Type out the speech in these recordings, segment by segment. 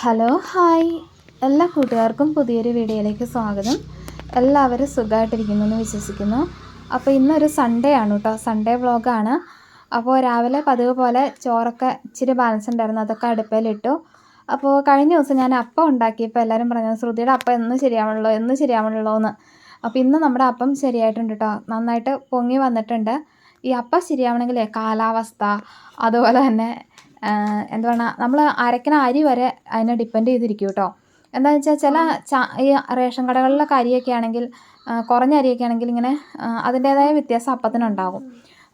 Hello hi. എല്ലാ കൂട്ടുകാർക്കും പുതിയൊരു വീഡിയോയിലേക്ക് സ്വാഗതം. എല്ലാവരും സുഖമായിട്ടിരിക്കുന്നു എന്ന് വിശ്വസിക്കുന്നു. അപ്പോൾ ഇന്നൊരു സൺഡേ ആണ് കേട്ടോ സൺഡേ വ്ളോഗാണ് അപ്പോൾ രാവിലെ പതിവ് പോലെ ചോറൊക്കെ ഇച്ചിരി ബാലൻസ് ഉണ്ടായിരുന്നു. അതൊക്കെ അടുപ്പയിലിട്ടു അപ്പോൾ കഴിഞ്ഞ ദിവസം ഞാൻ അപ്പം ഉണ്ടാക്കിയപ്പോൾ എല്ലാവരും പറഞ്ഞു ശ്രുതിയുടെ അപ്പം എന്ന് ശരിയാവണല്ലോ എന്ന് ശരിയാവണല്ലോ എന്ന്. അപ്പോൾ ഇന്ന് നമ്മുടെ അപ്പം ശരിയായിട്ടുണ്ട് കേട്ടോ നന്നായിട്ട് പൊങ്ങി വന്നിട്ടുണ്ട്. ഈ അപ്പം ശരിയാവണമെങ്കിലേ കാലാവസ്ഥ അതുപോലെ തന്നെ എന്താ പറയുക നമ്മൾ അരയ്ക്കണ അരി വരെ അതിനെ ഡിപ്പെൻഡ് ചെയ്തിരിക്കും കേട്ടോ. എന്താണെന്ന് വെച്ചാൽ ചില ച ഈ റേഷൻ കടകളിലൊക്കെ അരിയൊക്കെ ആണെങ്കിൽ കുറഞ്ഞ അരിയൊക്കെ ആണെങ്കിൽ ഇങ്ങനെ അതിന്റേതായ വ്യത്യാസം അപ്പത്തിനുണ്ടാകും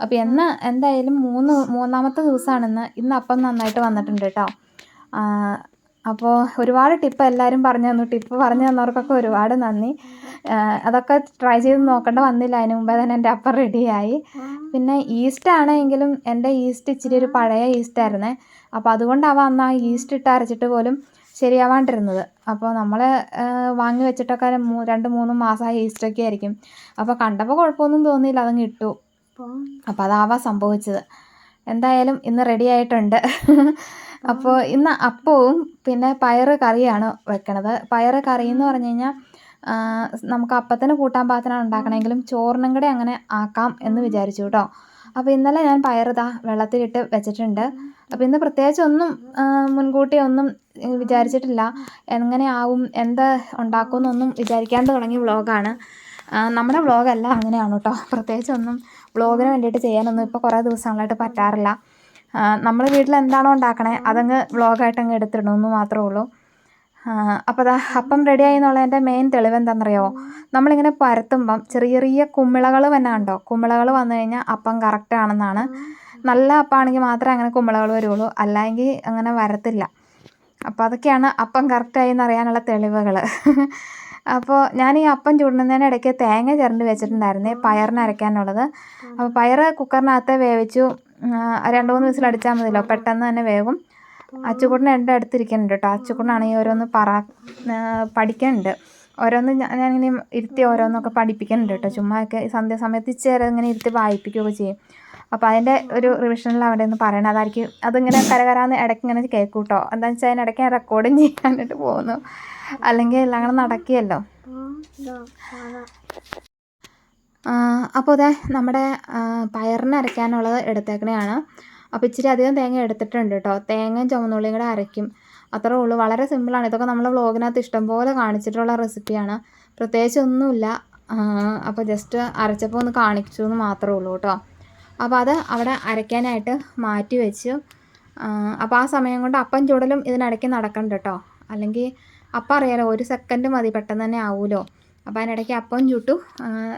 അപ്പോൾ എന്ന് എന്തായാലും മൂന്ന് മൂന്നാമത്തെ ദിവസമാണിന്ന് ഇന്ന്. അപ്പം നന്നായിട്ട് വന്നിട്ടുണ്ട് കേട്ടോ. അപ്പോൾ ഒരുപാട് ടിപ്പ് എല്ലാവരും പറഞ്ഞു തന്നു. ടിപ്പ് പറഞ്ഞു തന്നവർക്കൊക്കെ ഒരുപാട് നന്ദി. അതൊക്കെ ട്രൈ ചെയ്ത് നോക്കേണ്ട വന്നില്ല. അതിന് മുമ്പേ തന്നെ എന്റെ അപ്പം റെഡിയായി പിന്നെ ഈസ്റ്റ് ആണെങ്കിലും എന്റെ ഈസ്റ്റ് ഇച്ചിരി ഒരു പഴയ ഈസ്റ്റ് ആയിരുന്നേ. അപ്പോൾ അതുകൊണ്ടാവാം അന്ന് ആ ഈസ്റ്റ് ഇട്ട് അരച്ചിട്ട് പോലും ശരിയാവാണ്ടിരുന്നത്. അപ്പോൾ നമ്മൾ വാങ്ങി വെച്ചിട്ടൊക്കെ രണ്ട് മൂന്ന് മാസമായ ഈസ്റ്റൊക്കെ ആയിരിക്കും. അപ്പോൾ കണ്ടപ്പോൾ കുഴപ്പമൊന്നും തോന്നിയില്ല. അതങ്ങ് ഇട്ടു. അപ്പോൾ അതാവാം സംഭവിച്ചത്. എന്തായാലും ഇന്ന് റെഡി ആയിട്ടുണ്ട്. അപ്പോൾ ഇന്ന് അപ്പവും പിന്നെ പയറ് കറിയാണ് വെക്കണത്. പയറ് കറി എന്ന് പറഞ്ഞു കഴിഞ്ഞാൽ നമുക്ക് അപ്പത്തിന് കൂട്ടാൻ പാകത്തിനാണ് ഉണ്ടാക്കണമെങ്കിലും ചോറിനും കൂടെ അങ്ങനെ ആക്കാം എന്ന് വിചാരിച്ചു കേട്ടോ. അപ്പോൾ ഇന്നലെ ഞാൻ പയറുതാ വെള്ളത്തിലിട്ട് വെച്ചിട്ടുണ്ട്. അപ്പോൾ ഇന്ന് പ്രത്യേകിച്ച് ഒന്നും മുൻകൂട്ടി ഒന്നും വിചാരിച്ചിട്ടില്ല. എങ്ങനെയാവും എന്ത് ഉണ്ടാക്കുമെന്നൊന്നും വിചാരിക്കാണ്ട് തുടങ്ങിയ വ്ളോഗാണ് നമ്മുടെ വ്ളോഗല്ല അങ്ങനെയാണ് കേട്ടോ. പ്രത്യേകിച്ച് ഒന്നും വ്ളോഗിന് വേണ്ടിയിട്ട് ചെയ്യാനൊന്നും ഇപ്പോൾ കുറേ ദിവസങ്ങളായിട്ട് പറ്റാറില്ല. നമ്മൾ വീട്ടിൽ എന്താണോ ഉണ്ടാക്കണേ അതങ്ങ് വ്ളോഗായിട്ട് അങ്ങ് എടുത്തിടണമെന്ന് മാത്രമേ ഉള്ളൂ. അപ്പോൾ അതാ അപ്പം റെഡിയായി എന്നുള്ളതിന്റെ മെയിൻ തെളിവ് എന്താണെന്നറിയോ? നമ്മളിങ്ങനെ പരത്തുമ്പം ചെറിയ ചെറിയ കുമ്മിളകൾ തന്നെ ഉണ്ടോ കുമ്മിളകൾ വന്നു കഴിഞ്ഞാൽ അപ്പം കറക്റ്റ് ആണെന്നാണ്. നല്ല അപ്പാണെങ്കിൽ മാത്രമേ അങ്ങനെ കുമിളകൾ വരുള്ളൂ. അല്ലെങ്കിൽ അങ്ങനെ വരത്തില്ല. അപ്പോൾ അതൊക്കെയാണ് അപ്പം കറക്റ്റായി എന്നറിയാനുള്ള തെളിവുകൾ. അപ്പോൾ ഞാൻ ഈ അപ്പം ചുടുന്നതിന് ഇടയ്ക്ക് തേങ്ങ ചിരണ്ടി വെച്ചിട്ടുണ്ടായിരുന്നേ പയറിന് അരയ്ക്കാനുള്ളത്. അപ്പോൾ പയർ കുക്കറിനകത്ത് വേവിച്ചു രണ്ട് മൂന്ന് വിസിൽ അടിച്ചാൽ മതിയല്ലോ. പെട്ടെന്ന് തന്നെ വേഗം. അച്ചുകുട്ടൻ എന്റെ അടുത്തിരിക്കുന്നുണ്ട് കേട്ടോ. അച്ചുകുട്ടനാണെങ്കിൽ ഓരോന്ന് പറ പഠിക്കുന്നുണ്ട്. ഓരോന്ന് ഞാൻ ഞാനിങ്ങനെ ഇരുത്തി ഓരോന്നൊക്കെ പഠിപ്പിക്കുന്നുണ്ട് കേട്ടോ. ചുമ്മാ ഒക്കെ സന്ധ്യാസമയത്ത് ഇച്ചേരെ ഇങ്ങനെ ഇരുത്തി വായിപ്പിക്കുകയൊക്കെ ചെയ്യും. അപ്പോൾ അതിന്റെ ഒരു റിവിഷനിൽ അവിടെ നിന്ന് പറയണം അതായിരിക്കും. അതിങ്ങനെ കരകരാന്ന് ഇടയ്ക്ക് ഇങ്ങനെ കേൾക്കും കേട്ടോ. എന്താണെന്ന് വെച്ചാൽ അതിനിടയ്ക്ക് ഞാൻ റെക്കോർഡിങ് ചെയ്യാനായിട്ട് പോകുന്നു. അല്ലെങ്കിൽ എല്ലാം കൂടെ നടക്കുകയല്ലോ അപ്പോൾ അതെ നമ്മുടെ പയറിന് അരയ്ക്കാനുള്ളത് എടുത്തേക്കണയാണ്. അപ്പോൾ ഇച്ചിരി അധികം തേങ്ങ എടുത്തിട്ടുണ്ട് കേട്ടോ. തേങ്ങയും ചുവന്നുള്ളിയും കൂടെ അരയ്ക്കും. അത്രേ ഉള്ളൂ. വളരെ സിമ്പിളാണ് ഇതൊക്കെ നമ്മൾ വ്ളോഗിനകത്ത് ഇഷ്ടംപോലെ കാണിച്ചിട്ടുള്ള റെസിപ്പിയാണ് പ്രത്യേകിച്ച് ഒന്നുമില്ല. അപ്പോൾ ജസ്റ്റ് അരച്ചപ്പോൾ ഒന്ന് കാണിച്ചു എന്ന് മാത്രമേ ഉള്ളൂ കേട്ടോ. അപ്പോൾ അത് അവിടെ അരയ്ക്കാനായിട്ട് മാറ്റി വെച്ചു. അപ്പോൾ ആ സമയം കൊണ്ട് അപ്പം ചൂടലും ഇതിനിടയ്ക്ക് നടക്കണ്ട കേട്ടോ. അല്ലെങ്കിൽ അപ്പം അറിയാലോ ഒരു സെക്കൻഡ് മതി പെട്ടെന്ന് തന്നെ ആവുമല്ലോ അപ്പോൾ അതിനിടയ്ക്ക് അപ്പം ചുട്ടു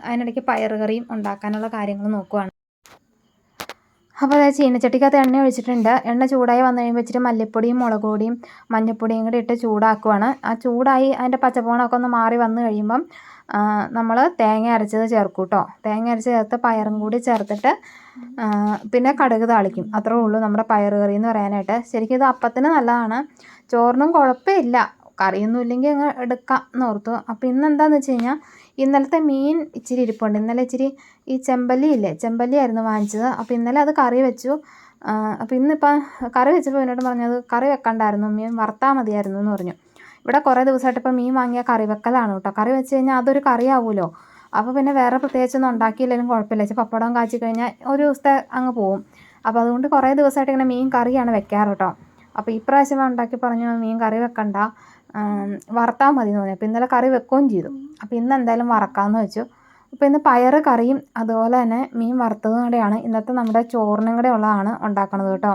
അതിനിടയ്ക്ക് പയറുകറിയും ഉണ്ടാക്കാനുള്ള കാര്യങ്ങൾ നോക്കുവാണ്. അപ്പോൾ അതായത് ചീനച്ചട്ടിക്കകത്ത് എണ്ണ ഒഴിച്ചിട്ടുണ്ട്. എണ്ണ ചൂടായി വന്നു കഴിയുമ്പോൾ ഇച്ചിരി മല്ലിപ്പൊടിയും മുളക് പൊടിയും മഞ്ഞൾപ്പൊടിയും കൂടി ഇട്ട് ചൂടാക്കുവാണ്. ആ ചൂടായി അതിന്റെ പച്ചപ്പോണൊക്കെ ഒന്ന് മാറി വന്നു കഴിയുമ്പം നമ്മൾ തേങ്ങ അരച്ചത് ചേർക്കും കേട്ടോ തേങ്ങ അരച്ച് ചേർത്ത് പയറും കൂടി ചേർത്തിട്ട് പിന്നെ കടുക് താളിക്കും. അത്രേ ഉള്ളൂ നമ്മുടെ പയർ കറി എന്ന് പറയാനായിട്ട്. ശരിക്കും ഇത് അപ്പത്തിന് നല്ലതാണ്. ചോറിനും കുഴപ്പമില്ല. കറിയൊന്നും ഇല്ലെങ്കിൽ അങ്ങ് എടുക്കാം എന്ന് ഓർത്തു. അപ്പോൾ ഇന്ന് എന്താണെന്ന് വെച്ച് കഴിഞ്ഞാൽ ഇന്നലത്തെ മീൻ ഇച്ചിരി ഇരിപ്പുണ്ട്. ഇന്നലെ ഇച്ചിരി ഈ ചെമ്പല്ലി ഇല്ലേ ചെമ്പല്ലി ആയിരുന്നു വാങ്ങിച്ചത്. അപ്പോൾ ഇന്നലെ അത് കറി വെച്ചു. അപ്പോൾ ഇന്നിപ്പോൾ കറി വെച്ചപ്പോൾ എന്നോട് പറഞ്ഞത് കറി വെക്കണ്ടായിരുന്നു മീൻ വറുത്താൽ മതിയായിരുന്നു എന്ന് പറഞ്ഞു. ഇവിടെ കുറേ ദിവസമായിട്ട് ഇപ്പോൾ മീൻ വാങ്ങിയ കറി വെക്കലാണ് കേട്ടോ. കറി വെച്ച് കഴിഞ്ഞാൽ അതൊരു കറി ആവുമല്ലോ അപ്പോൾ പിന്നെ വേറെ പ്രത്യേകിച്ചൊന്നും ഉണ്ടാക്കിയില്ലെങ്കിലും കുഴപ്പമില്ല. പപ്പടം കാച്ചി കഴിഞ്ഞാൽ ഒരു ദിവസത്തെ അങ്ങ് പോവും. അപ്പോൾ അതുകൊണ്ട് കുറേ ദിവസമായിട്ട് ഇങ്ങനെ മീൻ കറിയാണ് വെക്കാറ് കേട്ടോ. അപ്പോൾ ഇപ്രാവശ്യം ഉണ്ടാക്കി പറഞ്ഞു മീൻ കറി വെക്കണ്ട. വറുത്താൽ മതി എന്ന് പറഞ്ഞു. അപ്പോൾ ഇന്നലെ കറി വെക്കുകയും ചെയ്തു. അപ്പോൾ ഇന്ന് എന്തായാലും വറക്കാമെന്ന് വെച്ചു. അപ്പോൾ ഇന്ന് പയർ കറിയും അതുപോലെ തന്നെ മീൻ വറുത്തതും കൂടെയാണ്. ഇന്നത്തെ നമ്മുടെ ചോറിനും കൂടെ ഉള്ളതാണ് ഉണ്ടാക്കണത് കേട്ടോ.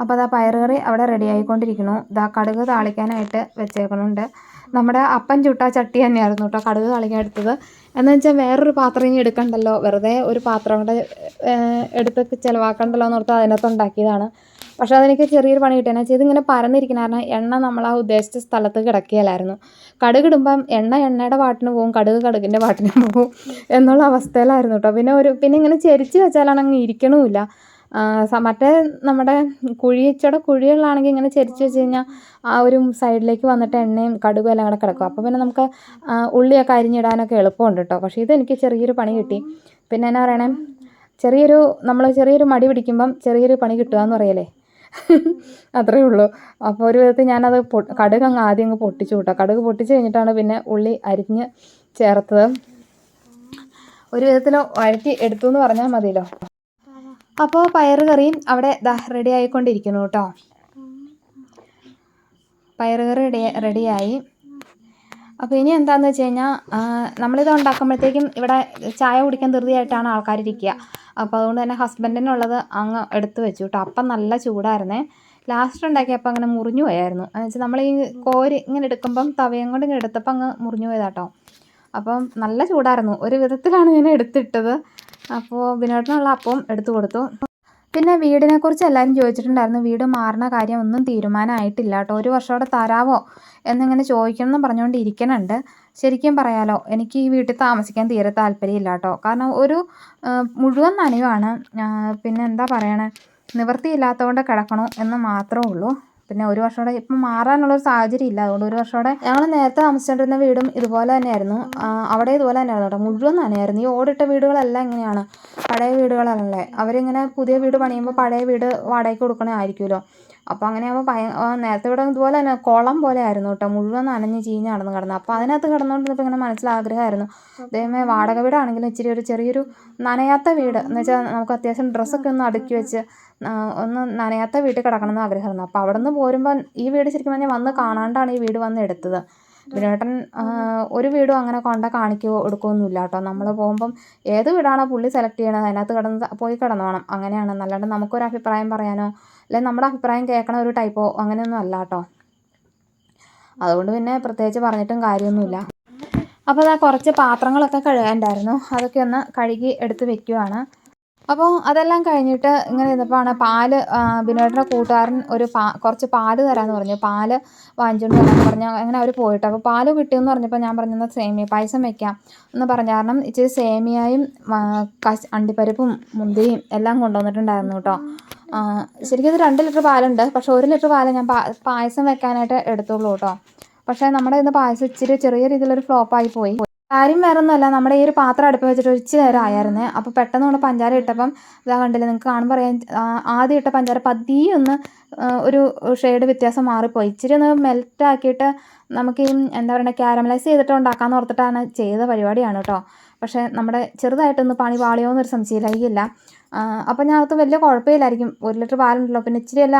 അപ്പോൾ അതാ പയർ കറി അവിടെ റെഡി ആയിക്കൊണ്ടിരിക്കുന്നു. ഇതാ കടുക് താളിക്കാനായിട്ട് വെച്ചേക്കണുണ്ട് നമ്മുടെ അപ്പൻ ചുട്ട ചട്ടി തന്നെയായിരുന്നു കേട്ടോ കടുക് താളിക്കാൻ എടുത്തത്. എന്ന് വെച്ചാൽ വേറൊരു പാത്രം ഇനി എടുക്കണ്ടല്ലോ. വെറുതെ ഒരു പാത്രം കൂടെ എടുത്ത് ചിലവാക്കണ്ടല്ലോ എന്ന് ഓർത്ത് അതിനകത്ത് ഉണ്ടാക്കിയതാണ്. പക്ഷേ അതെനിക്ക് ചെറിയൊരു പണി കിട്ടിയെന്ന് വെച്ചാൽ ഇതിങ്ങനെ പരന്നിരിക്കുന്ന കാരണം എണ്ണ നമ്മൾ ആ ഉദ്ദേശിച്ച സ്ഥലത്ത് കിടക്കുകയില്ലായിരുന്നു. കടുകിടുമ്പം എണ്ണ എണ്ണയുടെ പാട്ടിന് പോകും കടുക് കടുകിന്റെ പാട്ടിന് പോകും എന്നുള്ള അവസ്ഥയിലായിരുന്നു കേട്ടോ പിന്നെ ഒരു പിന്നെ ഇങ്ങനെ ചെരിച്ച് വെച്ചാലാണ് അങ്ങ് ഇരിക്കണമില്ല മറ്റേ നമ്മുടെ കുഴിച്ചയുടെ കുഴികളിലാണെങ്കിൽ ഇങ്ങനെ ചെരിച്ച് വെച്ച് കഴിഞ്ഞാൽ ആ ഒരു സൈഡിലേക്ക് വന്നിട്ട് എണ്ണയും കടുകും എല്ലാം കൂടെ കിടക്കും. അപ്പോൾ പിന്നെ നമുക്ക് ഉള്ളിയൊക്കെ അരിഞ്ഞിടാനൊക്കെ എളുപ്പമുണ്ട് കേട്ടോ പക്ഷേ ഇതെനിക്ക് ചെറിയൊരു പണി കിട്ടി. പിന്നെ എന്നാ പറയണേ? ചെറിയൊരു നമ്മൾ ചെറിയൊരു മടി പിടിക്കുമ്പം ചെറിയൊരു പണി കിട്ടുക എന്ന് പറയലേ അത്രയേ ഉള്ളൂ. അപ്പോൾ ഒരു വിധത്തിൽ ഞാനത് കടുക് അങ്ങ് ആദ്യം അങ്ങ് പൊട്ടിച്ചു കൂട്ടാം. കടുക് പൊട്ടിച്ച് കഴിഞ്ഞിട്ടാണ് പിന്നെ ഉള്ളി അരിഞ്ഞ് ചേർത്തത്. ഒരു വിധത്തിൽ വഴറ്റി എടുത്തു എന്ന് പറഞ്ഞാൽ മതിയല്ലോ. അപ്പോൾ പയറ് കറിയും അവിടെ റെഡി ആയിക്കൊണ്ടിരിക്കുന്നു കേട്ടോ. പയറുകറി റെഡി റെഡിയായി അപ്പോൾ ഇനി എന്താണെന്ന് വെച്ച് കഴിഞ്ഞാൽ നമ്മളിത് ഉണ്ടാക്കുമ്പോഴത്തേക്കും ഇവിടെ ചായ കുടിക്കാൻ ധൃതിയായിട്ടാണ് ആൾക്കാരിരിക്കുക അപ്പോൾ അതുകൊണ്ട് തന്നെ ഹസ്ബൻഡിനുള്ളത് അങ്ങ് എടുത്ത് വെച്ചു കേട്ടോ. അപ്പം നല്ല ചൂടായിരുന്നേ. ലാസ്റ്റ് ഉണ്ടാക്കിയപ്പോൾ അങ്ങനെ മുറിഞ്ഞു പോയായിരുന്നു. എന്ന് വെച്ചാൽ നമ്മൾ ഈ കോരി ഇങ്ങനെ എടുക്കുമ്പം തവയും കൊണ്ട് ഇങ്ങനെ എടുത്തപ്പോൾ അങ്ങ് മുറിഞ്ഞു പോയതാട്ടോ അപ്പം നല്ല ചൂടായിരുന്നു. ഒരു വിധത്തിലാണ് ഞാൻ എടുത്തിട്ടത്. അപ്പോൾ വിനോദത്തിനുള്ള അപ്പം എടുത്തു കൊടുത്തു. പിന്നെ വീടിനെക്കുറിച്ച് എല്ലാവരും ചോദിച്ചിട്ടുണ്ടായിരുന്നു. വീട് മാറുന്ന കാര്യം ഒന്നും തീരുമാനമായിട്ടില്ല കേട്ടോ ഒരു വർഷം അവിടെ തരാവോ? എന്നിങ്ങനെ ചോദിക്കണം എന്ന് പറഞ്ഞുകൊണ്ട് ഇരിക്കണുണ്ട് ശരിക്കും പറയാലോ എനിക്ക് ഈ വീട്ടിൽ താമസിക്കാൻ തീരെ താല്പര്യമില്ല കേട്ടോ കാരണം ഒരു മുഴുവൻ നനയുമാണ് പിന്നെ എന്താ പറയണേ? നിവൃത്തിയില്ലാത്തതുകൊണ്ട് കിടക്കണോ എന്ന് മാത്രമേ ഉള്ളൂ. പിന്നെ ഒരു വർഷമോടെ ഇപ്പം മാറാനുള്ളൊരു സാഹചര്യം ഇല്ല. അതുകൊണ്ട് ഒരു വർഷമോടെ ഞങ്ങൾ നേരത്തെ താമസിച്ചുകൊണ്ടിരുന്ന വീടും ഇതുപോലെ തന്നെയായിരുന്നു. അവിടെ ഇതുപോലെ തന്നെയായിരുന്നു കേട്ടോ. മുഴുവൻ നനയായിരുന്നു. ഈ ഓടിട്ട വീടുകളെല്ലാം ഇങ്ങനെയാണ്. പഴയ വീടുകളല്ലേ. അവരിങ്ങനെ പുതിയ വീട് പണിയുമ്പോൾ പഴയ വീട് വാടകയ്ക്ക് കൊടുക്കണേ ആയിരിക്കുമല്ലോ അപ്പോൾ അങ്ങനെയാകുമ്പോൾ ഭയ നേരത്തെ ഇവിടെ ഇതുപോലെ തന്നെ കുളം പോലെ ആയിരുന്നു കേട്ടോ. മുഴുവൻ നനഞ്ഞ് ചീഞ്ഞ് നടന്ന് കിടന്നു. അപ്പോൾ അതിനകത്ത് കിടന്നുകൊണ്ടിരുന്നപ്പോൾ ഇങ്ങനെ മനസ്സിൽ ആഗ്രഹമായിരുന്നു ദൈവമേ വാടക വീടാണെങ്കിലും ഇച്ചിരി ഒരു ചെറിയൊരു നനയാത്ത വീട്. എന്ന് വെച്ചാൽ നമുക്ക് അത്യാവശ്യം ഡ്രസ്സൊക്കെ ഒന്ന് അടുക്കി വെച്ച് ഒന്ന് നനയാത്ത വീട്ടിൽ കിടക്കണം എന്ന് ആഗ്രഹമായിരുന്നു. അപ്പോൾ അവിടെ നിന്ന് പോരുമ്പോൾ ഈ വീട് ശരിക്കും പറഞ്ഞാൽ വന്ന് കാണാണ്ടാണ് ഈ വീട് വന്ന് എടുത്തത്. ബിനേട്ടൻ ഒരു വീടും അങ്ങനെ കൊണ്ട കാണിക്കുകയോ എടുക്കുകയൊന്നുമില്ല കേട്ടോ. നമ്മൾ പോകുമ്പം ഏത് വീടാണോ പുള്ളി സെലക്ട് ചെയ്യണത് അതിനകത്ത് കിടന്ന് പോയി കിടന്നോണം. അങ്ങനെയാണ്. അല്ലാണ്ട് നമുക്കൊരു അഭിപ്രായം പറയാനോ അല്ലെങ്കിൽ നമ്മുടെ അഭിപ്രായം കേൾക്കണ ഒരു ടൈപ്പോ അങ്ങനെയൊന്നും അല്ല കേട്ടോ. അതുകൊണ്ട് പിന്നെ പ്രത്യേകിച്ച് പറഞ്ഞിട്ടും കാര്യമൊന്നുമില്ല. അപ്പോൾ അതാ കുറച്ച് പാത്രങ്ങളൊക്കെ കഴുകാനുണ്ടായിരുന്നു. അതൊക്കെ ഒന്ന് കഴുകി എടുത്ത് വെക്കുവാണ്. അപ്പോൾ അതെല്ലാം കഴിഞ്ഞിട്ട് ഇങ്ങനെ ഇരുന്നപ്പോഴാണ് പാൽ ബിനോട്ടിന്റെ കൂട്ടുകാരൻ ഒരു പാ കുറച്ച് പാൽ തരാമെന്ന് പറഞ്ഞു. പാൽ വാങ്ങിച്ചുകൊണ്ട് വരാമെന്ന് പറഞ്ഞു അങ്ങനെ അവർ പോയിട്ട്. അപ്പോൾ പാൽ കിട്ടിയെന്ന് പറഞ്ഞപ്പോൾ ഞാൻ പറഞ്ഞു പറഞ്ഞത് സേമിയ പായസം വെക്കാം. എന്ന് പറഞ്ഞ കാരണം ഇച്ചിരി സേമിയയും അണ്ടിപ്പരിപ്പും മുന്തിരിയും എല്ലാം കൊണ്ടുവന്നിട്ടുണ്ടായിരുന്നു കേട്ടോ. ശരിക്കും ഇത് രണ്ട് ലിറ്റർ പാലുണ്ട്. പക്ഷേ ഒരു ലിറ്റർ പാൽ ഞാൻ പായസം വെക്കാനായിട്ട് എടുത്തുള്ളൂ കേട്ടോ. പക്ഷേ നമ്മുടെ ഇന്ന് പായസം ഇച്ചിരി ചെറിയ രീതിയിലൊരു ഫ്ലോപ്പായി പോയി. കാര്യം വേറെ ഒന്നുമല്ല നമ്മുടെ ഈ ഒരു പാത്രം അടുപ്പ് വെച്ചിട്ട് ഒരു ഇച്ചിരി നേരം ആയിരുന്നു അപ്പോൾ പെട്ടെന്ന് നമ്മൾ പഞ്ചാര ഇട്ടപ്പം ഇതാ കണ്ടില്ലേ നിങ്ങൾക്ക് കാണുമ്പോൾ അറിയാം ആദ്യം ഇട്ട പഞ്ചാര പതിയെ ഒന്ന് ഒരു ഷെയ്ഡ് വ്യത്യാസം മാറിപ്പോയി. ഇച്ചിരി ഒന്ന് മെൽറ്റ് ആക്കിയിട്ട് നമുക്ക് ഈ എന്താ പറയുക ക്യാരമലൈസ് ചെയ്തിട്ട് ഉണ്ടാക്കാമെന്ന് ഓർത്തിട്ടാണ് ചെയ്ത പരിപാടിയാണ് കേട്ടോ പക്ഷേ നമ്മുടെ ചെറുതായിട്ടൊന്ന് പണി പാളിയോ എന്നൊരു അപ്പോൾ ഞങ്ങൾക്ക് വലിയ കുഴപ്പമില്ലായിരിക്കും. ഒരു ലിറ്റർ പാലുണ്ടല്ലോ. പിന്നെ ഇച്ചിരി അല്ല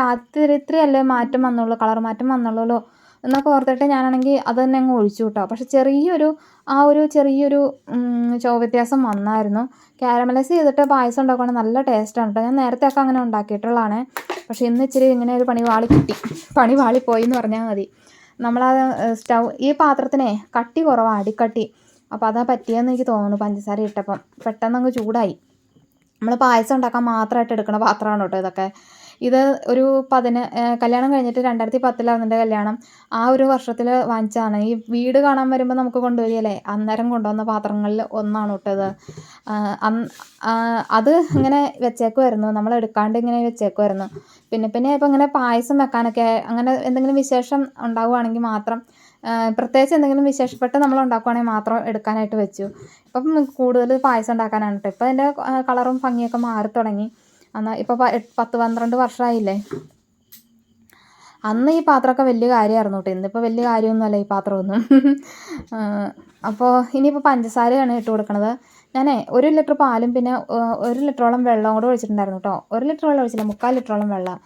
ഇത്രയല്ലേ മാറ്റം വന്നുള്ളൂ കളർ മാറ്റം വന്നുള്ളൂ എന്നൊക്കെ ഓർത്തിട്ട് ഞാനാണെങ്കിൽ അത് തന്നെ അങ്ങ് ഒഴിച്ചു കേട്ടോ പക്ഷെ ചെറിയൊരു ആ ഒരു ചെറിയൊരു ചോവ്യത്യാസം വ്യത്യാസം വന്നായിരുന്നു. ക്യാരമലൈസ് ചെയ്തിട്ട് പായസം ഉണ്ടാക്കുകയാണെങ്കിൽ നല്ല ടേസ്റ്റാണ് കേട്ടോ ഞാൻ നേരത്തെ ഒക്കെ അങ്ങനെ ഉണ്ടാക്കിയിട്ടുള്ളതാണ്. പക്ഷേ ഇന്ന് ഇച്ചിരി ഇങ്ങനെ ഒരു പണി വാളി കിട്ടി. പണി പോയി എന്ന് പറഞ്ഞാൽ മതി. നമ്മളാ സ്റ്റൗ ഈ പാത്രത്തിനെ കട്ടി കുറവാണ് അടിക്കട്ടി. അപ്പോൾ അതാ പറ്റിയെന്ന് എനിക്ക് തോന്നുന്നു പഞ്ചസാര ഇട്ടപ്പം. പെട്ടെന്ന് അങ്ങ് ചൂടായി. നമ്മൾ പായസം ഉണ്ടാക്കാൻ മാത്രമായിട്ട് എടുക്കുന്ന പാത്രമാണ് കേട്ടോ ഇതൊക്കെ? ഇത് ഒരു പതിന കല്യാണം കഴിഞ്ഞിട്ട് രണ്ടായിരത്തി പത്തിലാണ് എന്റെ കല്യാണം. ആ ഒരു വർഷത്തിൽ വാങ്ങിച്ചതാണ്. ഈ വീട് കാണാൻ വരുമ്പോൾ നമുക്ക് കൊണ്ടുവരികയല്ലേ? അന്നേരം കൊണ്ടുവന്ന പാത്രങ്ങളിൽ ഒന്നാണ് ഇട്ടത് അത് ഇങ്ങനെ വെച്ചേക്കുമായിരുന്നു നമ്മൾ എടുക്കാണ്ട് ഇങ്ങനെ വെച്ചേക്കുമായിരുന്നു പിന്നെ പിന്നെ ഇപ്പം ഇങ്ങനെ പായസം വെക്കാനൊക്കെ അങ്ങനെ എന്തെങ്കിലും വിശേഷം ഉണ്ടാവുകയാണെങ്കിൽ മാത്രം പ്രത്യേകിച്ച് എന്തെങ്കിലും വിശേഷപ്പെട്ട് നമ്മൾ ഉണ്ടാക്കുവാണെങ്കിൽ മാത്രം എടുക്കാനായിട്ട് വെച്ചു. ഇപ്പം കൂടുതൽ പായസം ഉണ്ടാക്കാനാണ് കേട്ടോ ഇപ്പം അതിന്റെ കളറും ഭംഗിയൊക്കെ മാറി തുടങ്ങി എന്നാൽ ഇപ്പോൾ പത്ത് പന്ത്രണ്ട് വർഷമായില്ലേ അന്ന് ഈ പാത്രമൊക്കെ വലിയ കാര്യമായിരുന്നു കേട്ടോ. ഇന്നിപ്പോൾ വലിയ കാര്യമൊന്നുമല്ല ഈ പാത്രമൊന്നും. അപ്പോൾ ഇനിയിപ്പോൾ പഞ്ചസാരയാണ് ഇട്ട് കൊടുക്കുന്നത് ഞാനേ ഒരു ലിറ്റർ പാലും പിന്നെ ഒരു ലിറ്ററോളം വെള്ളം കൂടെ ഒഴിച്ചിട്ടുണ്ടായിരുന്നു കേട്ടോ. ഒരു ലിറ്റർ വെള്ളം ഒഴിച്ചില്ല മുക്കാൽ ലിറ്ററോളം വെള്ളം.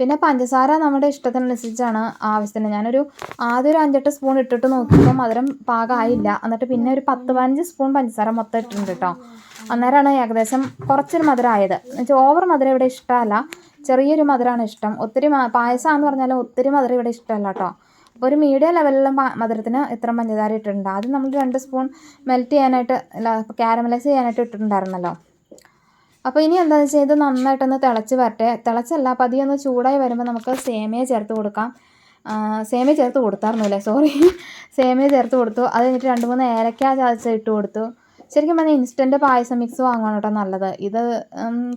പിന്നെ പഞ്ചസാര നമ്മുടെ ഇഷ്ടത്തിനനുസരിച്ചാണ് ആവശ്യത്തിന്. ഞാനൊരു ആദ്യം ഒരു അഞ്ചെട്ട് സ്പൂൺ ഇട്ടിട്ട് നോക്കിയപ്പോൾ മധുരം പാകമായില്ല എന്നിട്ട് പിന്നെ ഒരു പത്ത് പതിനഞ്ച് സ്പൂൺ പഞ്ചസാര മൊത്തം ഇട്ടിട്ടുണ്ട് കേട്ടോ അന്നേരമാണ് ഏകദേശം കുറച്ചൊരു മധുരമായത് എന്നുവെച്ചാൽ ഓവർ മധുരം ഇവിടെ ഇഷ്ടമല്ല. ചെറിയൊരു മധുരമാണ് ഇഷ്ടം. ഒത്തിരി പായസം എന്ന് പറഞ്ഞാൽ ഒത്തിരി മധുരം ഇവിടെ ഇഷ്ടമല്ല കേട്ടോ അപ്പോൾ ഒരു മീഡിയം ലെവലിലുള്ള മധുരത്തിന് ഇത്ര പഞ്ചസാര ഇട്ടിട്ടുണ്ട്. ആദ്യം നമ്മൾ രണ്ട് സ്പൂൺ മെൽറ്റ് ചെയ്യാനായിട്ട് ക്യാരമലൈസ് ചെയ്യാനായിട്ട് ഇട്ടിട്ടുണ്ടായിരുന്നല്ലോ. അപ്പോൾ ഇനി എന്താണെന്ന് വെച്ചാൽ ഇത് നന്നായിട്ടൊന്ന് തിളച്ച് വരട്ടെ. തിളച്ചല്ല പതിയെ ഒന്ന് ചൂടായി വരുമ്പോൾ നമുക്ക് സേമിയ ചേർത്ത് കൊടുക്കാം. സേമിയ ചേർത്ത് കൊടുത്തായിരുന്നു അല്ലേ സോറി സേമിയ ചേർത്ത് കൊടുത്തു. അത് കഴിഞ്ഞിട്ട് രണ്ട് മൂന്ന് ഏലക്ക ചതച്ച് ഇട്ട് കൊടുത്തു. ശരിക്കും പറഞ്ഞാൽ ഇൻസ്റ്റന്റ് പായസം മിക്സ് വാങ്ങണം കേട്ടോ നല്ലത്. ഇത്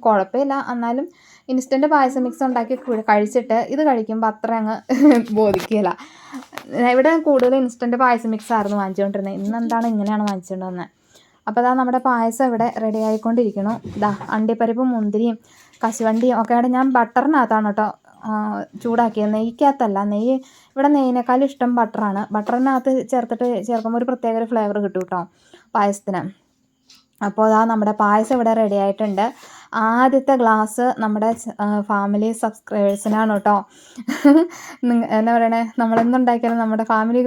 കുഴപ്പമില്ല. എന്നാലും ഇൻസ്റ്റന്റ് പായസം മിക്സ് ഉണ്ടാക്കി കഴിച്ചിട്ട് ഇത് കഴിക്കുമ്പോൾ അത്ര അങ്ങ് ബോധിക്കില്ല ഇവിടെ കൂടുതൽ ഇൻസ്റ്റന്റ് പായസം മിക്സ് ആയിരുന്നു വാങ്ങിച്ചുകൊണ്ടിരുന്നത് ഇന്ന് എന്താണ് ഇങ്ങനെയാണ് വാങ്ങിച്ചുകൊണ്ട് വന്നത് അപ്പോൾ അതാ നമ്മുടെ പായസം ഇവിടെ റെഡി ആയിക്കൊണ്ടിരിക്കണു ഇതാ അണ്ടിപ്പരിപ്പും മുന്തിരിയും കശുവണ്ടിയും ഒക്കെ ഇവിടെ ഞാൻ ബട്ടറിനകത്താണ് കേട്ടോ ചൂടാക്കിയത്. നെയ്ക്കകത്തല്ല നെയ്യ് ഇവിടെ നെയ്യിനേക്കാളും ഇഷ്ടം ബട്ടറാണ്. ബട്ടറിനകത്ത് ചേർത്തിട്ട് ചേർക്കുമ്പോൾ ഒരു പ്രത്യേക ഒരു ഫ്ലേവർ കിട്ടും കേട്ടോ പായസത്തിന്. അപ്പോൾ അതാ നമ്മുടെ പായസം ഇവിടെ റെഡി ആയിട്ടുണ്ട്. ആദ്യത്തെ ഗ്ലാസ് നമ്മുടെ ഫാമിലി സബ്സ്ക്രൈബേഴ്സിനാണ് കേട്ടോ എന്താ പറയണേ? നമ്മളെന്തുണ്ടാക്കിയാലും നമ്മുടെ ഫാമിലി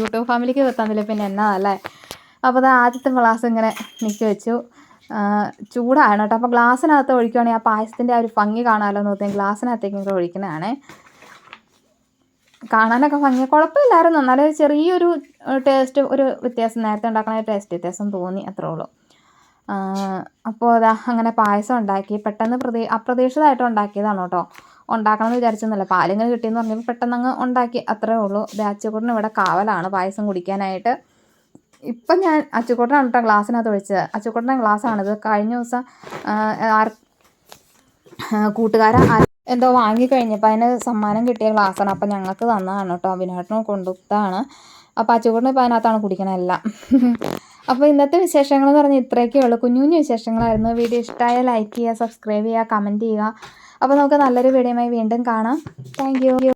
യൂട്യൂബ് ഫാമിലിക്ക് തന്നില്ല പിന്നെ എന്നാ അല്ലേ? അപ്പോൾ അത് ആദ്യത്തെ ഗ്ലാസ് ഇങ്ങനെ നീക്കി വെച്ചു. ചൂടാണ് കേട്ടോ അപ്പോൾ ഗ്ലാസ്സിനകത്ത് ഒഴിക്കുകയാണെങ്കിൽ ആ പായസത്തിന്റെ ആ ഒരു ഭംഗി കാണാമല്ലോ എന്ന് പറഞ്ഞാൽ ഗ്ലാസ്സിനകത്തേക്ക് ഇങ്ങനെ ഒഴിക്കുന്നതാണ്. കാണാനൊക്കെ ഭംഗി. കുഴപ്പമില്ലായിരുന്നു. എന്നാലും ചെറിയൊരു ടേസ്റ്റ് ഒരു വ്യത്യാസം. നേരത്തെ ഉണ്ടാക്കണ ടേസ്റ്റ് വ്യത്യാസം തോന്നി അത്രേ ഉള്ളൂ. അപ്പോൾ അതാ അങ്ങനെ പായസം ഉണ്ടാക്കി. പെട്ടെന്ന് പ്രതീ അപ്രതീക്ഷിതമായിട്ട് ഉണ്ടാക്കിയതാണ് കേട്ടോ ഉണ്ടാക്കണമെന്ന് വിചാരിച്ചൊന്നുമില്ല. പാലിങ്ങനെ കിട്ടിയെന്ന് പറഞ്ഞപ്പോൾ പെട്ടെന്ന് അങ്ങ് ഉണ്ടാക്കി. അത്രേ ഉള്ളൂ. ഇത് അച്ചുകൂട്ടിന് ഇവിടെ കാവലാണ് പായസം കുടിക്കാനായിട്ട്. ഇപ്പം ഞാൻ അച്ചുക്കോട്ടനാണ് കേട്ടോ ഗ്ലാസ്സിനകത്ത് ഒഴിച്ചത്. അച്ചുക്കോട്ടൻ ഗ്ലാസ്സാണിത്. കഴിഞ്ഞ ദിവസം ആർ കൂട്ടുകാരൻ ആ- എന്തോ വാങ്ങിക്കഴിഞ്ഞപ്പോൾ അതിന് സമ്മാനം കിട്ടിയ ഗ്ലാസ്സാണ്. അപ്പം ഞങ്ങൾക്ക് തന്നതാണ് കേട്ടോ. അഭിനാട്ടിന് കൊണ്ടുത്താണ് അപ്പോൾ അച്ചുകൂട്ടിന് ഇപ്പോൾ അതിനകത്താണ് കുടിക്കണമെല്ലാം അപ്പോൾ ഇന്നത്തെ വിശേഷങ്ങൾ എന്ന് പറഞ്ഞാൽ ഇത്രയൊക്കെ ഉള്ളൂ. കുഞ്ഞു കുഞ്ഞു വിശേഷങ്ങളായിരുന്നു. വീഡിയോ ഇഷ്ടമായ ലൈക്ക് ചെയ്യുക സബ്സ്ക്രൈബ് ചെയ്യുക കമന്റ് ചെയ്യുക. അപ്പോൾ നമുക്ക് നല്ലൊരു വീഡിയോയുമായി വീണ്ടും കാണാം. താങ്ക്